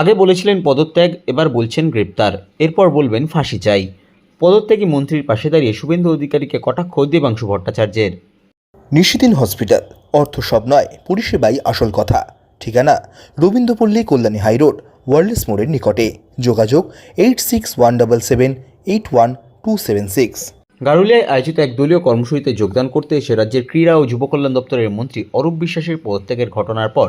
আগে বলেছিলেন পদত্যাগ এবার বলছেন গ্রেপ্তার। এরপর বলবেন ফাঁসি চাই। পদত্যাগী মন্ত্রীর পাশে দাঁড়িয়ে শুভেন্দু অধিকারীকে কটাক্ষ দেবাংশু ভট্টাচার্যের। নিশিদিন হসপিটাল অর্থ সব নয় পরিষেবাই আসল কথা। ঠিকানা রবীন্দ্রপল্লী কল্যাণী হাইরোড ওয়ার্ল্ডস মোড়ের নিকটে। যোগাযোগ eight six one double seven eight one two seven six. গারুলিয়ায় আয়োজিত এক দলীয় কর্মসূচিতে যোগদান করতে এসে রাজ্যের ক্রীড়া ও যুবকল্যাণ দপ্তরের মন্ত্রী অরূপ বিশ্বাসের পদত্যাগের ঘটনার পর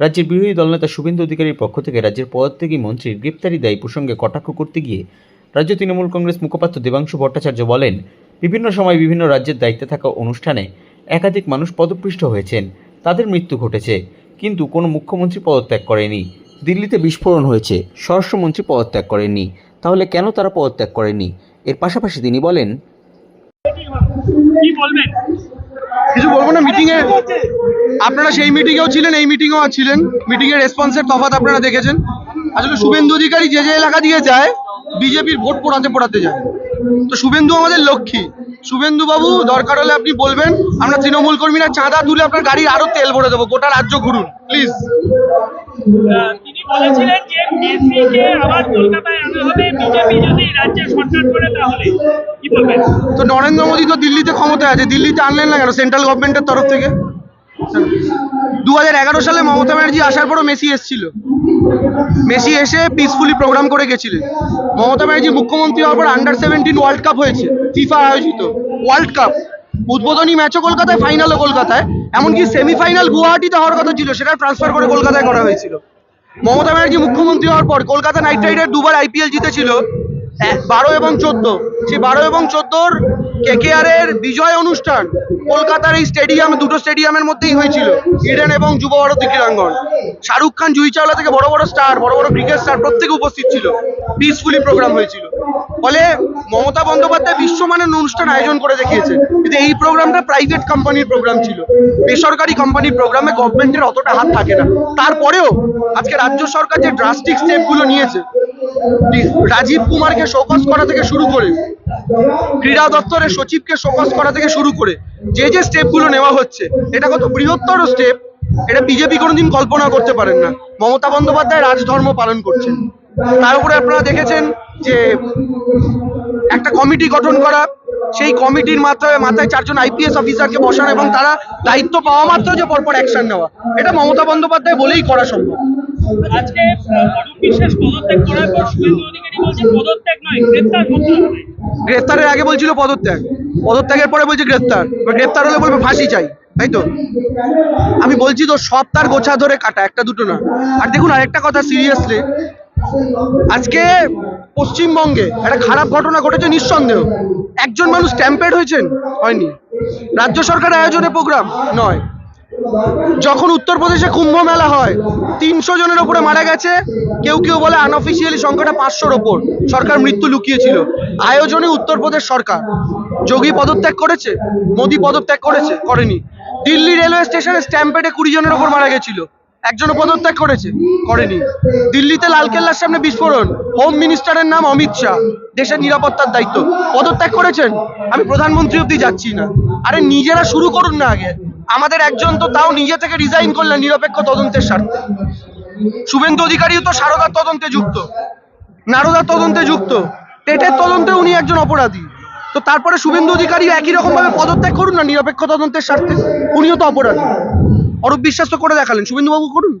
রাজ্যের বিরোধী দলনেতা শুভেন্দু অধিকারীর পক্ষ থেকে রাজ্যের পদত্যাগী মন্ত্রীর গ্রেপ্তারি দায়ী প্রসঙ্গে কটাক্ষ করতে গিয়ে রাজ্য তৃণমূল কংগ্রেস মুখপাত্র দেবাংশু ভট্টাচার্য বলেন, বিভিন্ন সময় বিভিন্ন রাজ্যের দায়িত্বে থাকা অনুষ্ঠানে একাধিক মানুষ পদপৃষ্ট হয়েছেন, তাদের মৃত্যু ঘটেছে, কিন্তু কোনো মুখ্যমন্ত্রী পদত্যাগ করেনি। দিল্লিতে বিস্ফোরণ হয়েছে, স্বরাষ্ট্রমন্ত্রী পদত্যাগ করেননি, তাহলে কেন তারা পদত্যাগ করেনি এর পাশাপাশি তিনি বলেন কিছু বলব না মিটিং এ আপনারা সেই মিটিং এও ছিলেন, এই মিটিং এও ছিলেন। মিটিং এর রেসপন্সের তফাৎ আপনারা দেখেছেন। আসলে শুভেন্দু অধিকারী যে যে এলাকা দিয়ে যায়, বিজেপির ভোট পোড়াতে পোড়াতে যায়। তো শুভেন্দু আমাদের লক্ষ্মী। শুভেন্দু বাবু দরকার হলে আপনি বলবেন। আমরা তৃণমূল কর্মীরা চাঁদা তুলে আপনার গাড়ির আরও তেল ভরে দেবো। গোটা রাজ্য ঘুরুন প্লিজ তিনি বলেছিলেন যে বিজেপি যদি রাজ্যে সরকার করে তাহলে। তো নরেন্দ্র মোদী তো দিল্লিতে ক্ষমতায় আছে, দিল্লিতে আনলেন না কেন? সেন্ট্রাল গভর্নমেন্টের তরফ থেকে? দু সালে মমতা ব্যানার্জি আসার পরও মেসি এসেছিল। মেসি এসে পিসফুলি প্রোগ্রাম করে গেছিলেন। মমতা ব্যানার্জি মুখ্যমন্ত্রী হওয়ার পর আন্ডার সেভেন্টিন ওয়ার্ল্ড কাপ হয়েছে ফিফা আয়োজিত। ওয়ার্ল্ড কাপ উদ্বোধনী ম্যাচও কলকাতায় ফাইনালও কলকাতায়। এমনকি সেমিফাইনাল গুয়াহাটিতে হওয়ার কথা ছিল সেটা ট্রান্সফার করে কলকাতায় করা হয়েছিল। মমতা ব্যানার্জি মুখ্যমন্ত্রী হওয়ার পর কলকাতা নাইট রাইডার দুবার আইপিএল জিতেছিল। বারো এবং চোদ্দ। সেই বারো এবং চোদ্দোর এর বিজয় অনুষ্ঠান কলকাতার এই স্টেডিয়াম, দুটো স্টেডিয়ামের মধ্যেই হয়েছিল, ইডেন এবং যুব ভারতী ক্রীড়াঙ্গন। শাহরুখ খান জুই চাওলা থেকে বড় বড় স্টার, বড় বড় ক্রিকেট স্টার প্রত্যেকে উপস্থিত ছিল। পিসফুলি প্রোগ্রাম হয়েছিল। ফলে মমতা বন্দ্যোপাধ্যায় বিশ্বমানের অনুষ্ঠান আয়োজন করে দেখিয়েছে। কিন্তু এই প্রোগ্রামটা প্রাইভেট কোম্পানির প্রোগ্রাম ছিল। বেসরকারি কোম্পানির প্রোগ্রামে গভর্নমেন্টের অতটা হাত থাকে না। তারপরেও আজকে রাজ্য সরকার যে ড্রাস্টিক স্টেপগুলো নিয়েছে রাজীব কুমারকে শোকজ করা থেকে শুরু করে ক্রীড়া দপ্তরের সচিবকে শোকজ করা থেকে শুরু করে যে যে স্টেপগুলো নেওয়া হচ্ছে, এটা কত বৃহত্তর স্টেপ, এটা বিজেপি কোনোদিন কল্পনা করতে পারেন না। মমতা বন্দ্যোপাধ্যায় রাজধর্ম পালন করছেন। তার উপরে আপনারা দেখেছেন যে একটা কমিটি গঠন করা, সেই কমিটির মাথায় মাথায় চারজন আইপিএস অফিসারকে বসানো এবং তারা দায়িত্ব পাওয়া মাত্র যে পরপর অ্যাকশন নেওয়া। এটা মমতা বন্দ্যোপাধ্যায় বলেই করা সম্ভব। আজকে অরূপ বিশ্বাস পদত্যাগ করার পর শুভেন্দু অধিকারী বলছে পদত্যাগ নয় করতে হবে। গ্রেপ্তারের আগে বলছিল পদত্যাগ। পদত্যাগের পরে বলছে গ্রেপ্তার। এবার গ্রেপ্তার হলে বলবে ফাঁসি চাই, তাই তো? আমি বলছি তো সব তার গোছা ধরে কাটা, একটা দুটো না। আর দেখুন আরেকটা কথা সিরিয়াসলি, আজকে পশ্চিমবঙ্গে একটা খারাপ ঘটনা ঘটেছে নিঃসন্দেহ। একজন মানুষ স্ট্যাম্পেড হয়েছেন? হয়নি। রাজ্য সরকার আয়োজনে প্রোগ্রাম? নয়। যখন উত্তরপ্রদেশে কুম্ভ মেলা হয়, তিনশো জনের ওপরে মারা গেছে। কেউ কেউ বলে আনঅফিসিয়ালি সংখ্যাটা পাঁচশোর ওপর। সরকার মৃত্যু লুকিয়েছিল। আয়োজনে উত্তরপ্রদেশ সরকার। যোগী পদত্যাগ করেছে? মোদী পদত্যাগ করেছে? করেনি। দিল্লি রেলওয়ে স্টেশনে স্ট্যাম্পেডে কুড়ি জনের ওপর মারা গেছিল। একজনও পদত্যাগ করেছে? করেনি। দিল্লিতে লালকেল্লার সামনে বিস্ফোরণ। হোম মিনিস্টারের নাম অমিত শাহ। দেশের নিরাপত্তার দায়িত্ব। পদত্যাগ করেছেন? আমি প্রধানমন্ত্রী অব্দি যাচ্ছি না। আরে নিজেরা শুরু করুন না আগে। আমাদের একজন তো তাও নিজে থেকে রিজাইন করলেন নিরপেক্ষ তদন্তের স্বার্থে। শুভেন্দু অধিকারীও তো সারদার তদন্তে যুক্ত। নারদার তদন্তে যুক্ত। টেটের তদন্তে উনি একজন অপরাধী। তো তারপরে শুভেন্দু অধিকারী একই রকম ভাবে পদত্যাগ করুন না নিরপেক্ষ তদন্তের স্বার্থে? উনিও তো অপরাধী। অরূপ বিশ্বাস তো করে দেখালেন। শুভেন্দুবাবু করুন।